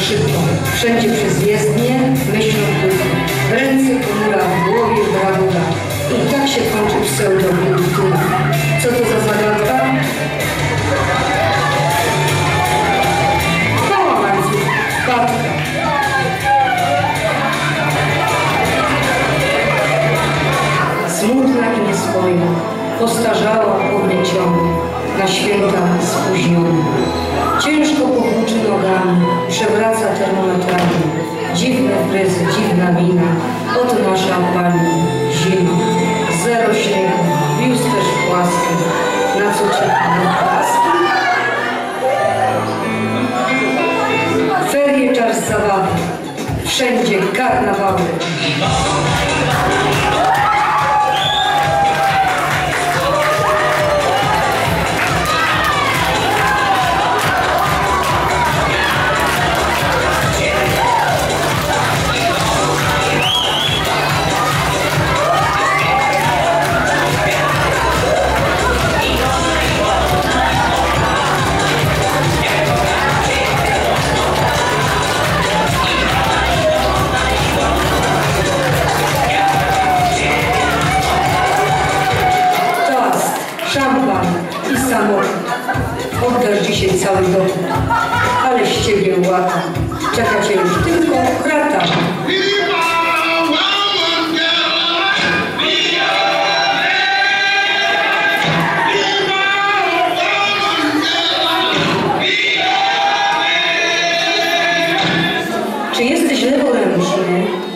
szybko. Wszędzie przez jezdnię, myślą tylko. Ręce ponura, w głowie brawura. I tak się kończy pseudokultura. Co to za zagadka? Smutna i niespojna, postarzała, pognieciona, na święta spóźniona. Ciężko powłóczy nogami, przewraca termometrami. Dziwne fryzy, dziwna wina, oto nasza pani, zima. Zero śniegu, wióz też płaski, na co czeka na klaski? Ferie, czas zabawy, wszędzie karnawały. Cały dom, ale z ciebie łata. Czeka cię już tylko krata. Czy jesteś leworęczny?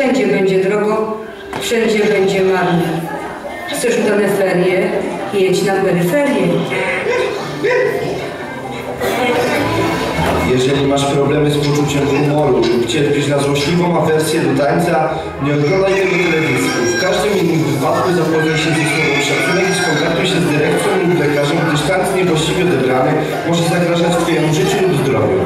Wszędzie będzie drogo, wszędzie będzie marnie. Chcesz udane ferie? Jedź na peryferię. Jeżeli masz problemy z poczuciem humoru lub cierpisz na złośliwą awersję do tańca, nie oglądaj tego teledysku. W każdym innym wypadku zapoznaj się ze słową szacunek i skontaktuj się z dyrekcją lub lekarzem, gdyż taniec niewłaściwie odebrany może zagrażać Twojemu życiu lub zdrowiu.